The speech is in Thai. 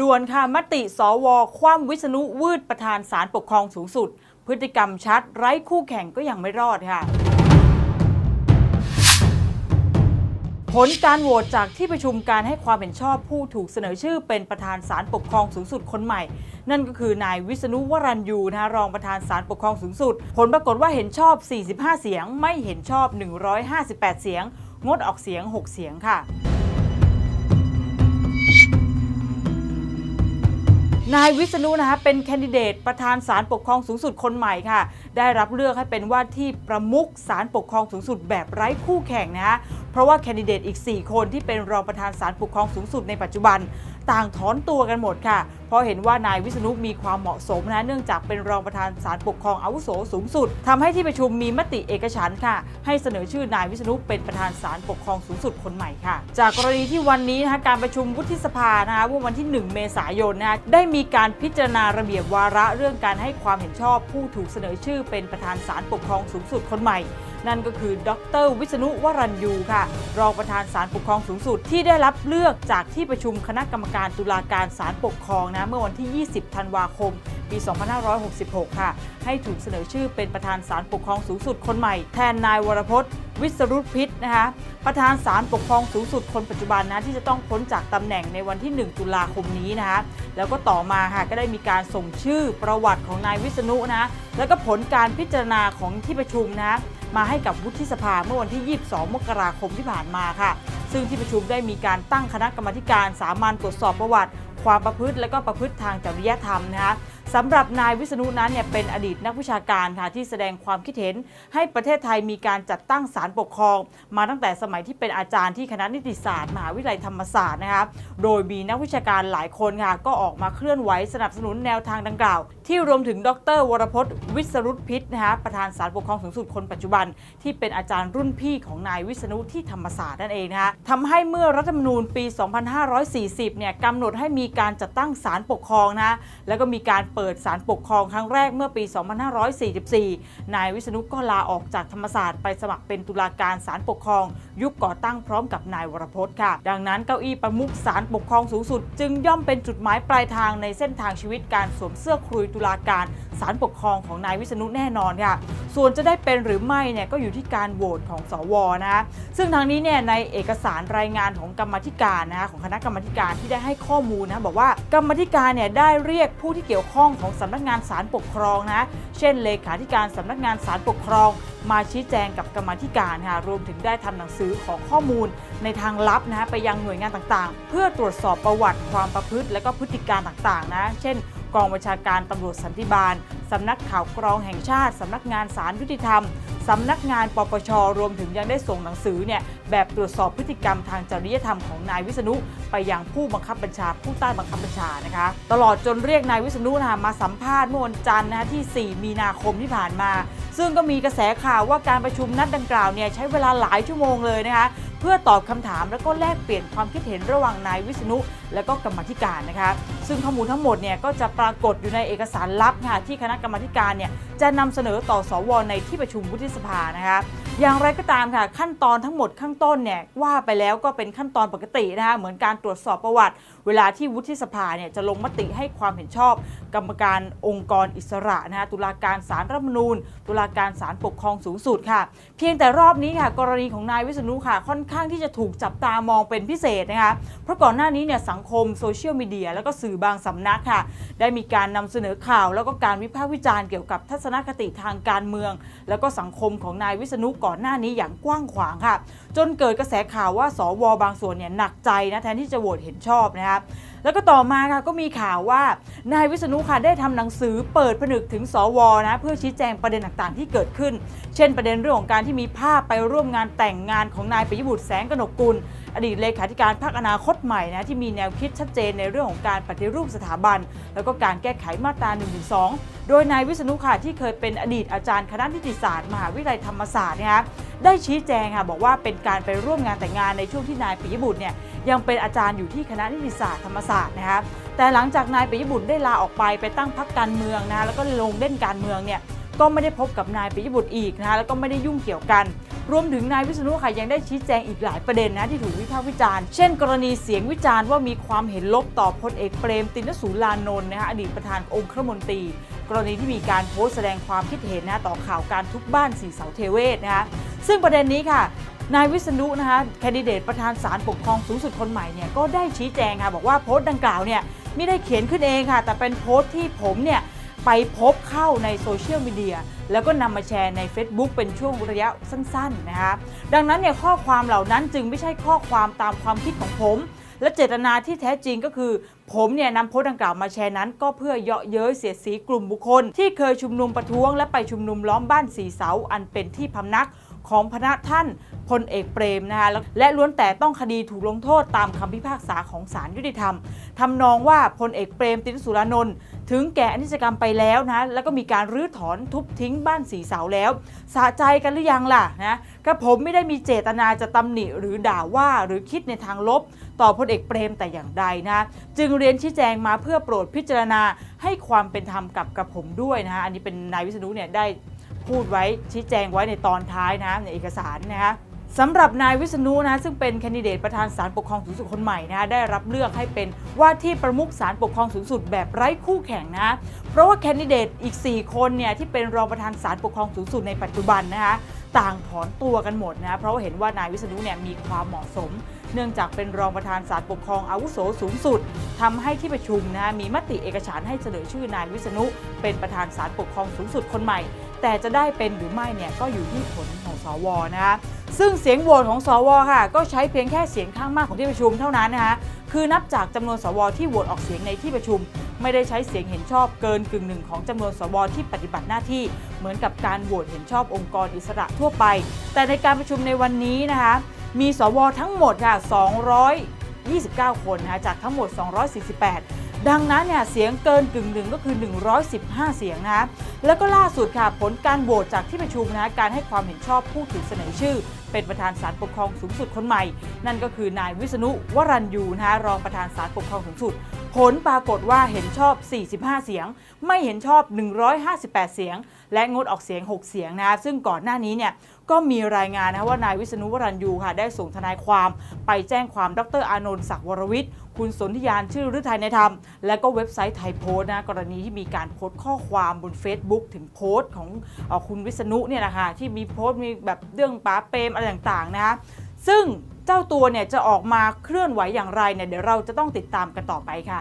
ด่วนค่ะมติสวคว่ำวิษณุวืดประธานศาลปกครองสูงสุด พฤติกรรมชัด ไร้คู่แข่งก็ยังไม่รอดค่ะ ผลการโหวตจากที่ประชุมการให้ความเห็นชอบผู้ถูกเสนอชื่อเป็นประธานศาลปกครองสูงสุดคนใหม่ นั่นก็คือนายวิษณุวรัญยูนะคะรองประธานศาลปกครองสูงสุด ผลปรากฏว่าเห็นชอบ 45 เสียง ไม่เห็นชอบ 158 เสียง งดออกเสียง 6 เสียงค่ะ นายวิษณุนะคะเป็นแคนดิเดตประธานศาลปกครองสูงสุดคนใหม่ค่ะ ได้รับเลือกให้เป็นว่าที่ประมุขศาลปกครองสูงสุดแบบไร้คู่แข่งนะคะเพราะว่าแคนดิเดตอีก 4 คนที่เป็นรองประธานศาลปกครองสูงสุดในปัจจุบัน ต่างถอนตัวกันหมดค่ะ เพราะเห็นว่านายวิษณุมีความเหมาะสมนะ เนื่องจากเป็นรองประธานศาลปกครองอาวุโสสูงสุดทำให้ที่ประชุมมีมติเอกฉันค่ะ ให้เสนอชื่อนายวิษณุเป็นประธานศาลปกครองสูงสุดคนใหม่ค่ะ จากกรณีที่วันนี้นะคะการประชุมวุฒิสภานะคะวันที่ 1 เมษายนนะคะได้มีการพิจารณาระเบียบวาระเรื่องการให้ความเห็นชอบผู้ถูกเสนอชื่อเป็นประธานศาลปกครองสูงสุดคนใหม่ นั่นก็คือ ดร วิษณุวรัญยูค่ะ รองประธานศาลปกครองสูงสุดที่ได้รับเลือกจากที่ประชุมคณะกรรมการตุลาการศาลปกครองนะเมื่อวันที่ 20 ธันวาคม ปี 2566 ค่ะ ให้ถูกเสนอชื่อเป็นประธานศาลปกครองสูงสุดคนใหม่แทนนายวรพจน์วิสรุตพิษนะคะประธานศาลปกครองสูงสุดคนปัจจุบันนะที่จะต้องพ้นจากตำแหน่งในวันที่ 1 ตุลาคมนี้นะคะแล้วก็ต่อมาค่ะก็ได้มีการส่งชื่อประวัติของนายวิษณุนะแล้วก็ผลการพิจารณาของที่ประชุมนะ มาให้กับวุฒิสภาเมื่อวันที่ 22 มกราคมที่ผ่านมาค่ะ ซึ่งที่ประชุมได้มีการตั้งคณะกรรมการสามัญตรวจสอบประวัติ ความประพฤติและก็ประพฤติทางจริยธรรมนะคะ สำหรับนายวิษณุนั้นเนี่ยเป็นอดีตนักวิชาการค่ะที่แสดงความคิดเห็น ให้ประเทศไทยมีการจัดตั้งศาลปกครอง มาตั้งแต่สมัยที่เป็นอาจารย์ที่คณะนิติศาสตร์ มหาวิทยาลัยธรรมศาสตร์นะคะโดยมีนักวิชาการหลายคนค่ะก็ออกมาเคลื่อนไหวสนับสนุนแนวทางดังกล่าว ที่รวมถึงดร วรพจน์ วิสรุตพิษนะคะประธานศาลปกครองสูงสุดคนปัจจุบัน ที่เป็นอาจารย์รุ่นพี่ของนายวิษณุที่ธรรมศาสตร์นั่นเองนะคะทำให้เมื่อรัฐธรรมนูญปี 2540 เนี่ยกำหนดให้มีการจัดตั้งศาลปกครองนะแล้วก็มีการเปิดดศาลปกครองครั้งแรกเมื่อปี 2544 นายวิษณุก็ลาออกจากธรรมศาสตร์ไปสมัครเป็นตุลาการศาลปกครอง ยุคก่อตั้งพร้อมกับนายวรพจน์ค่ะ ดังนั้นเก้าอี้ประมุขศาลปกครองสูงสุด จึงย่อมเป็นจุดหมายปลายทางในเส้นทางชีวิตการสวมเสื้อคลุยตุลาการศาลปกครองของนายวิษณุแน่นอนค่ะ ส่วนจะได้เป็นหรือไม่เนี่ยก็อยู่ที่การโหวตของสวนะซึ่งทางนี้เนี่ยในเอกสารรายงานของกรรมธิการนะคะของคณะกรรมธิการที่ได้ให้ข้อมูลนะบอกว่ากรรมธิการเนี่ยได้เรียกผู้ที่เกี่ยวข้องของสำนักงานศาลปกครองนะเช่นเลขาธิการสำนักงานศาลปกครอง มาชี้แจงกับกรรมธิการค่ะรวมถึงได้ทำหนังสือขอข้อมูลในทางลับนะฮะไปยังหน่วยงานต่างๆ เพื่อตรวจสอบประวัติความประพฤติและก็พฤติการต่างๆนะเช่น กองบัญชาการตำรวจสันติบาลสำนักข่าวกรองแห่งชาติสำนักงานศาลยุติธรรมสำนักงานปปชรวมถึงยังได้ส่งหนังสือเนี่ยแบบตรวจสอบพฤติกรรมทางจริยธรรมของนายวิษณุ ไปยังผู้บังคับบัญชาผู้ใต้บังคับบัญชานะคะ ตลอดจนเรียกนายวิษณุนะคะมาสัมภาษณ์เมื่อวันจันทร์นะคะที่ 4 มีนาคมที่ผ่านมา ซึ่งก็มีกระแสข่าวว่าการประชุมนัดดังกล่าวเนี่ยใช้เวลาหลายชั่วโมงเลยนะคะเพื่อตอบคำถามแล้วก็แลกเปลี่ยนความคิดเห็นระหว่างนายวิษณุ และก็กรรมธิการนะคะซึ่งข้อมูลทั้งหมดเนี่ยก็จะปรากฏอยู่ในเอกสารลับค่ะที่คณะกรรมธิการเนี่ยจะนำเสนอต่อสวในที่ประชุมวุฒิสภานะคะ อย่างไรก็ตามค่ะ ขั้นตอนทั้งหมดข้างต้นเนี่ยว่าไปแล้วก็เป็นขั้นตอนปกตินะคะเหมือนการตรวจสอบประวัติ เวลาที่วุฒิสภาเนี่ยจะลงมติให้ความเห็นชอบ กรรมการองค์กรอิสระนะคะตุลาการศาลรัฐมนูญ ตุลาการศาลปกครองสูงสุดค่ะ เพียงแต่รอบนี้ค่ะ กรณีของนายวิษณุค่ะ ค่อนข้างที่จะถูกจับตามองเป็นพิเศษนะคะเพราะก่อนหน้านี้เนี่ยสังคมโซเชียลมีเดียแล้วก็สื่อบางสำนักค่ะ ได้มีการนำเสนอข่าว แล้วก็การวิพากษ์วิจารณ์เกี่ยวกับทัศนคติทางการเมือง แล้วก็สังคมของนายวิษณุก่่อนหน้านี้อย่างกว้างขวางค่ะ จนเกิดกระแสข่าวว่าสวบางส่วนเนี่ยหนักใจนะแทนที่จะโหวตเห็นชอบนะครับ แล้วก็ต่อมาค่ะก็มีข่าวว่านายวิษณุค่ะได้ทำหนังสือเปิดผนึกถึงสวนะเพื่อชี้แจงประเด็นต่างๆ ที่เกิดขึ้น เช่น ประเด็นเรื่องของการที่มีภาพไปร่วมงานแต่งงานของนายปิยบุตรแสงกนกกุล อดีตเลขาธิการพรรคอนาคตใหม่นะที่มีแนวคิดชัดเจนในเรื่องของการปฏิรูปสถาบัน แล้วก็การแก้ไขมาตรา1นึโดยนายวิษณุค่ะที่เคยเป็นอดีตอาจารย์คณะนิติศาสตร์มหาวิทยาลัยธรรมศาสตร์นะคะ ได้ชี้แจงค่ะบอกว่าเป็นการไปร่วมงานแต่งงานในช่วงที่นายปิยบุตรเนี่ยยังเป็นอาจารย์อยู่ที่คณะนิติศาสตร์ธรรมศาสตร์นะคะแต่หลังจากนายปิยบุตรได้ลาออกไปไปตั้งพรรคการเมืองนะแล้วก็ลงเล่นการเมืองเนี่ยก็ไม่ได้พบกับนายปิยบุตรอีกนะแล้วก็ไม่ได้ยุ่งเกี่ยวกัน รวมถึงนายวิษณุค่ะยังได้ชี้แจงอีกหลายประเด็นนะที่ถูกวิพากษ์วิจารณ์ เช่น กรณีเสียงวิจารณ์ว่ามีความเห็นลบต่อพลเอกเปรมตินสุรานนท์นะคะอดีตประธานองครมนตรี กรณีที่มีการโพสต์แสดงความคิดเห็นนะต่อข่าวการทุบบ้านสีเสาเทเวศนะคะซึ่งประเด็นนี้ค่ะนายวิษณุนะคะแคนดิเดตประธานศาลปกครองสูงสุดคนใหม่เนี่ยก็ได้ชี้แจงค่ะบอกว่าโพสต์ดังกล่าวเนี่ยไม่ได้เขียนขึ้นเองค่ะ แต่เป็นโพสต์ที่ผมเนี่ย ไปพบเข้าในโซเชียลมีเดียแล้วก็นำมาแชร์ใน Facebook เป็นช่วงระยะสั้นๆนะคะดังนั้นเนี่ยข้อความเหล่านั้นจึงไม่ใช่ข้อความตามความคิดของผม และเจตนาที่แท้จริงก็คือ ผมเนี่ยนำโพสต์ดังกล่าวมาแชร์นั้น ก็เพื่อเยาะเย้ยเสียดสีกลุ่มบุคคล ที่เคยชุมนุมประท้วงและไปชุมนุมล้อมบ้านสีเสาอันเป็นที่พำนัก ของพระท่านพลเอกเปรมนะคะแล้วและล้วนแต่ต้องคดีถูกลงโทษตามคำพิพากษาของศาลยุติธรรมทำนองว่าพลเอกเปรมตินสุรานนท์ถึงแก่อนิจกรรมไปแล้วนะแล้วก็มีการรื้อถอนทุบทิ้งบ้านสีเสาแล้วสะใจกันหรือยังล่ะนะกระผมไม่ได้มีเจตนาจะตำหนิหรือด่าว่าหรือคิดในทางลบ ต่อพลเอกเปรมแต่อย่างใดนะจึงเรียนชี้แจงมาเพื่อโปรดพิจารณาให้ความเป็นธรรมกับกระผมด้วยนะฮะอันนี้เป็นนายวิษณุเนี่ยได้ พูดไว้ชี้แจงไว้ในตอนท้ายนะในเอกสารนะคะสำหรับนายวิษณุนะซึ่งเป็นแคนดิเดตประธานศาลปกครองสูงสุดคนใหม่นะได้รับเลือกให้เป็นว่าที่ประมุขศาลปกครองสูงสุดแบบไร้คู่แข่งนะเพราะว่าแคนดิเดตอีก 4 คนเนี่ยที่เป็นรองประธานศาลปกครองสูงสุดในปัจจุบันนะคะต่างถอนตัวกันหมดนะเพราะว่าเห็นว่านายวิษณุเนี่ยมีความเหมาะสม เนื่องจากเป็นรองประธานศาลปกครองอาวุโสสูงสุดทำให้ที่ประชุมนะมีมติเอกฉันให้เสนอชื่อนายวิษณุเป็นประธานศาลปกครองสูงสุดคนใหม่ แต่จะได้เป็นหรือไม่เนี่ยก็อยู่ที่ผลของสวนะคะซึ่งเสียงโหวตของสวค่ะ ก็ใช้เพียงแค่เสียงข้างมากของที่ประชุมเท่านั้นนะคะคือนับจากจำนวนสวที่โหวตออกเสียงในที่ประชุม ไม่ได้ใช้เสียงเห็นชอบเกินกึ่งหนึ่งของจำนวนสวที่ปฏิบัติหน้าที่ เหมือนกับการโหวตเห็นชอบองค์กรอิสระทั่วไป แต่ในการประชุมในวันนี้นะคะมีสวทั้งหมดค่ะ229 คนนะคะจากทั้งหมด 248 ดังนั้นเนี่ยเสียงเกินกึ่งหนึ่งก็คือ 115 เสียงนะแล้วก็ล่าสุดค่ะผลการโหวตจากที่ประชุมนะการให้ความเห็นชอบผู้ถูกเสนอชื่อ เป็นประธานศาลปกครองสูงสุดคนใหม่ นั่นก็คือนายวิษณุวรัญยูนะคะรองประธานศาลปกครองสูงสุด ผลปรากฏว่าเห็นชอบ 45 เสียง ไม่เห็นชอบ 158 เสียง และงดออกเสียง 6 เสียงนะคะซึ่งก่อนหน้านี้เนี่ยก็มีรายงานนะว่านายวิษณุวรัญยูค่ะได้ส่งทนายความไปแจ้งความดรอานนท์ศักดิ์วรวิทย์ คุณสนธิยานชื่อฤทัยในธรรม และก็เว็บไซต์ไทยโพสต์นะกรณีที่มีการโพสต์ข้อความบน Facebook ถึงโพสต์ของอคุณวิษณุเนี่ยนะคะที่มีโพสต์มีแบบเรื่องป้าเปรมอะไรต่างๆนะคะซึ่ง เจ้าตัวเนี่ยจะออกมาเคลื่อนไหวอย่างไรเนี่ยเดี๋ยวเราจะต้องติดตามกันต่อไปค่ะ